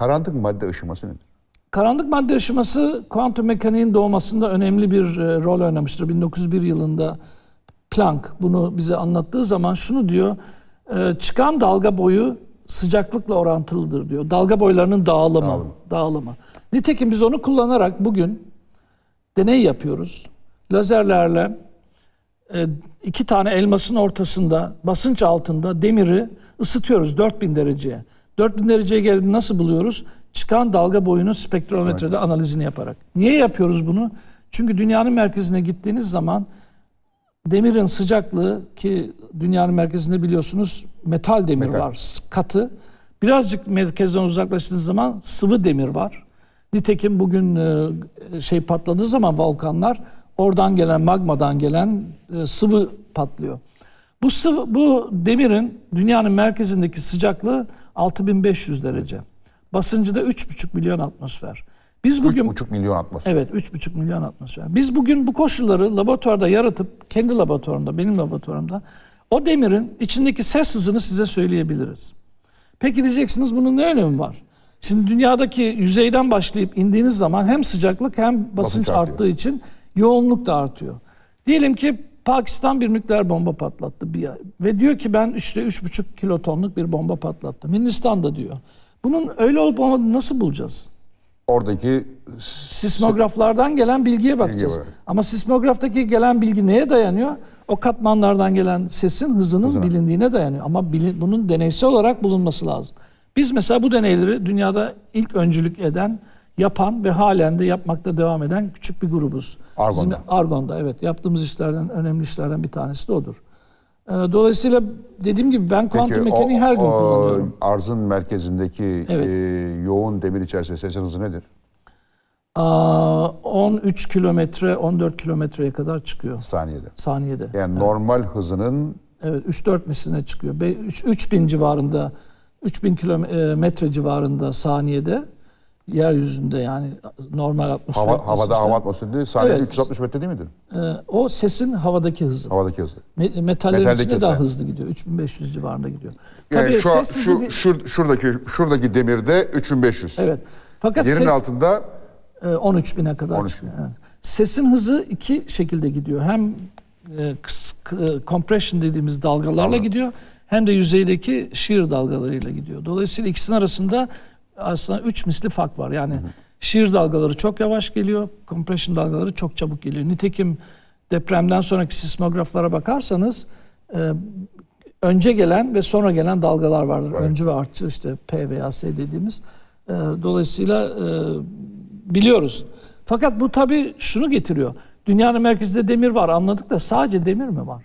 Karanlık madde ışıması nedir? Karanlık madde ışıması kuantum mekaniğin doğmasında önemli bir e, rol oynamıştır. 1901 yılında Planck bunu bize anlattığı zaman şunu diyor. e, çıkan dalga boyu sıcaklıkla orantılıdır diyor. Dalga boylarının dağılımı. Dağılım. Dağılımı. Nitekim biz onu kullanarak bugün deney yapıyoruz. Lazerlerle e, iki tane elmasın ortasında basınç altında demiri ısıtıyoruz 4000 dereceye. 4000 dereceye geldiğinde nasıl buluyoruz? Çıkan dalga boyunun spektrometrede analizini yaparak. Niye yapıyoruz bunu? Çünkü dünyanın merkezine gittiğiniz zaman demirin sıcaklığı ki dünyanın merkezinde biliyorsunuz metal demir Metal. var, katı. Birazcık merkezden uzaklaştığınız zaman sıvı demir var. Nitekim bugün e, şey patladığı zaman volkanlar oradan gelen magmadan gelen e, sıvı patlıyor. Bu sıvı, bu demirin dünyanın merkezindeki sıcaklığı 6500 derece. Basıncı da 3,5 milyon atmosfer. Biz bugün 3,5 milyon atmosfer. Evet 3,5 milyon atmosfer. Biz bugün bu koşulları laboratuvarda yaratıp kendi laboratuvarımda, benim laboratuvarımda o demirin içindeki ses hızını size söyleyebiliriz. Peki diyeceksiniz bunun ne önemi var? Şimdi dünyadaki yüzeyden başlayıp indiğiniz zaman hem sıcaklık hem basınç, Basınç artıyor. arttığı için yoğunluk da artıyor. Diyelim ki Pakistan bir nükleer bomba patlattı bir ve diyor ki ben işte 3,5 kilotonluk bir bomba patlattım. Hindistan da diyor. Bunun öyle olup olmadığını nasıl bulacağız? Oradaki Sismograflardan gelen bilgiye bakacağız. var. Ama sismograftaki gelen bilgi neye dayanıyor? O katmanlardan gelen sesin hızının Hızına. bilindiğine dayanıyor. Ama bilin- bunun deneysel olarak bulunması lazım. Biz mesela bu deneyleri dünyada ilk öncülük eden, yapan ve halen de yapmakta devam eden küçük bir grubuz. Argon'da. Bizim- Argon'da evet. Yaptığımız işlerden, önemli işlerden bir tanesi de odur. Ee, Dolayısıyla dediğim gibi ben kuantum mekaniği her gün kullanıyorum. arzın merkezindeki Evet. e, yoğun demir içerisinde sesin hızı nedir? Aa, 13 kilometre, 14 kilometreye kadar çıkıyor Saniyede. saniyede. Yani normal hızının Evet 3-4 misline çıkıyor. Be- üç- 3000 civarında 3000 kilometre civarında saniyede yeryüzünde yani normal atmosfer hava, havada hava atmosferinde saniyede Evet. 360 metre değil midir? Ee, o sesin havadaki hızı. Havadaki hızı. Me- metallerin Metaldeki içinde daha hızlı gidiyor. 3500 civarında gidiyor. Yani Tabii şu, ses hızı şu, şuradaki şuradaki demirde 3500. Evet. Fakat Yerin ses altında e, 13 bine kadar 13 çıkıyor. Evet. Sesin hızı iki şekilde gidiyor. Hem e, compression dediğimiz dalgalarla Dalga. gidiyor hem de yüzeydeki shear dalgalarıyla gidiyor. Dolayısıyla ikisinin arasında aslında 3 misli fark var. Yani shear dalgaları çok yavaş geliyor, compression dalgaları çok çabuk geliyor. Nitekim depremden sonraki sismograflara bakarsanız e, önce gelen ve sonra gelen dalgalar vardır. Öncü ve artçı işte P veya S dediğimiz. E, dolayısıyla e, biliyoruz. Fakat bu tabii şunu getiriyor. Dünyanın merkezinde demir var anladık da sadece demir mi var?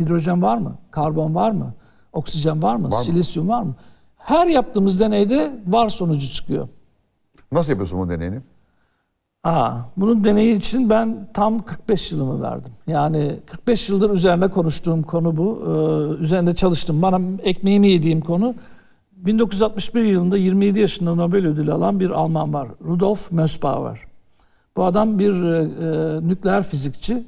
Hidrojen var mı? Karbon var mı? Oksijen var mı? Var mı? Silisyum var mı? Her yaptığımız deneyde var sonucu çıkıyor. nasıl yapıyorsun bu deneyini? Aa, bunun deneyi için ben tam 45 yılımı verdim. Yani 45 yıldır üzerine konuştuğum konu bu. Ee, üzerinde çalıştım. Bana ekmeğimi yediğim konu. 1961 yılında 27 yaşında Nobel ödülü alan bir Alman var. Rudolf Mössbauer. Bu adam bir e, e, nükleer fizikçi.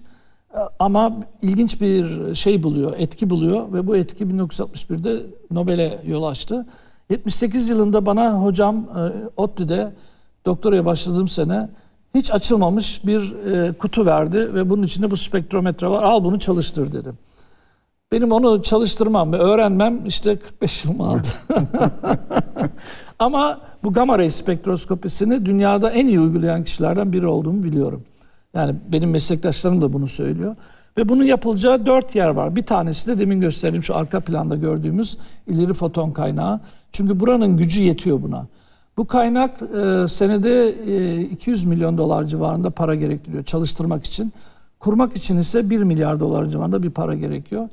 Ama ilginç bir şey buluyor, etki buluyor ve bu etki 1961'de Nobel'e yol açtı. 78 yılında bana hocam e, ODTÜ'de doktoraya başladığım sene hiç açılmamış bir e, kutu verdi ve bunun içinde bu spektrometre var. Al bunu çalıştır dedi. Benim onu çalıştırmam ve öğrenmem işte 45 yılımı aldı. Ama bu gamma ray spektroskopisini dünyada en iyi uygulayan kişilerden biri olduğumu biliyorum. Yani benim meslektaşlarım da bunu söylüyor. Ve bunun yapılacağı dört yer var. Bir tanesi de demin gösterdiğim şu arka planda gördüğümüz ileri foton kaynağı. Çünkü buranın gücü yetiyor buna. Bu kaynak e, senede e, 200 milyon dolar civarında para gerektiriyor çalıştırmak için. Kurmak için ise 1 milyar dolar civarında bir para gerekiyor.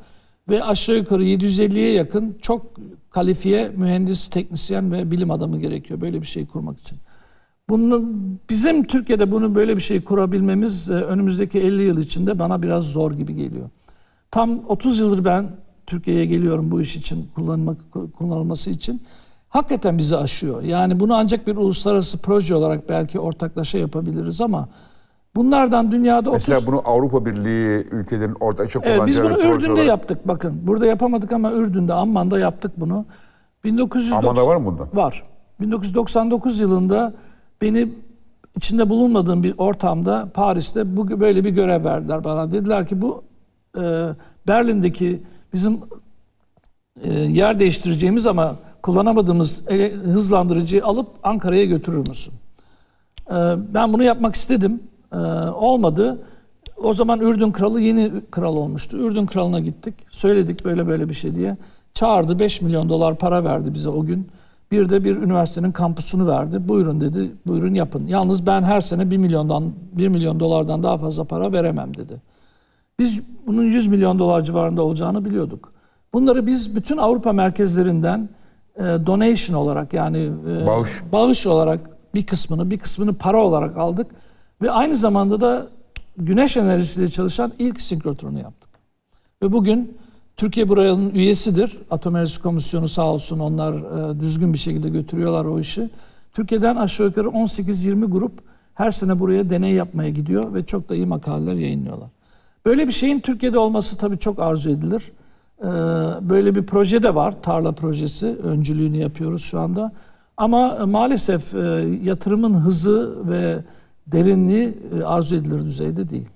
Ve aşağı yukarı 750'ye yakın çok kalifiye mühendis, teknisyen ve bilim adamı gerekiyor böyle bir şey kurmak için. Bunun, bizim Türkiye'de bunu böyle bir şey kurabilmemiz e, önümüzdeki 50 yıl içinde bana biraz zor gibi geliyor. Tam 30 yıldır ben Türkiye'ye geliyorum bu iş için kullanmak kullanılması için. Hakikaten bizi aşıyor. Yani bunu ancak bir uluslararası proje olarak belki ortaklaşa yapabiliriz ama bunlardan dünyada 30 Mesela bunu Avrupa Birliği ülkelerin ortakça Evet, biz kullanacağı bunu proje Ürdün'de olarak- yaptık bakın. Burada yapamadık ama Ürdün'de, Amman'da yaptık bunu. 1990 Amman'da var mı bunda? Var. 1999 yılında beni içinde bulunmadığım bir ortamda Paris'te bu böyle bir görev verdiler bana. Dediler ki bu e, Berlin'deki bizim e, yer değiştireceğimiz ama kullanamadığımız ele- hızlandırıcıyı alıp Ankara'ya götürür müsün? E, ben bunu yapmak istedim. E, olmadı. O zaman Ürdün kralı yeni kral olmuştu. Ürdün kralına gittik. Söyledik böyle böyle bir şey diye. Çağırdı 5 milyon dolar para verdi bize o gün. Bir de bir üniversitenin kampüsünü verdi. Buyurun dedi. Buyurun yapın. Yalnız ben her sene 1 milyondan 1 milyon dolardan daha fazla para veremem dedi. Biz bunun 100 milyon dolar civarında olacağını biliyorduk. Bunları biz bütün Avrupa merkezlerinden e, donation olarak yani e, Bağış. bağış olarak bir kısmını bir kısmını para olarak aldık ve aynı zamanda da güneş enerjisiyle çalışan ilk sinkrotronu yaptık. Ve bugün Türkiye buranın üyesidir. Atom Enerjisi Komisyonu sağ olsun onlar e, düzgün bir şekilde götürüyorlar o işi. Türkiye'den aşağı yukarı 18-20 grup her sene buraya deney yapmaya gidiyor ve çok da iyi makaleler yayınlıyorlar. Böyle bir şeyin Türkiye'de olması tabii çok arzu edilir. Ee, Böyle bir proje de var, tarla projesi. Öncülüğünü yapıyoruz şu anda. Ama e, maalesef e, yatırımın hızı ve derinliği e, arzu edilir düzeyde değil.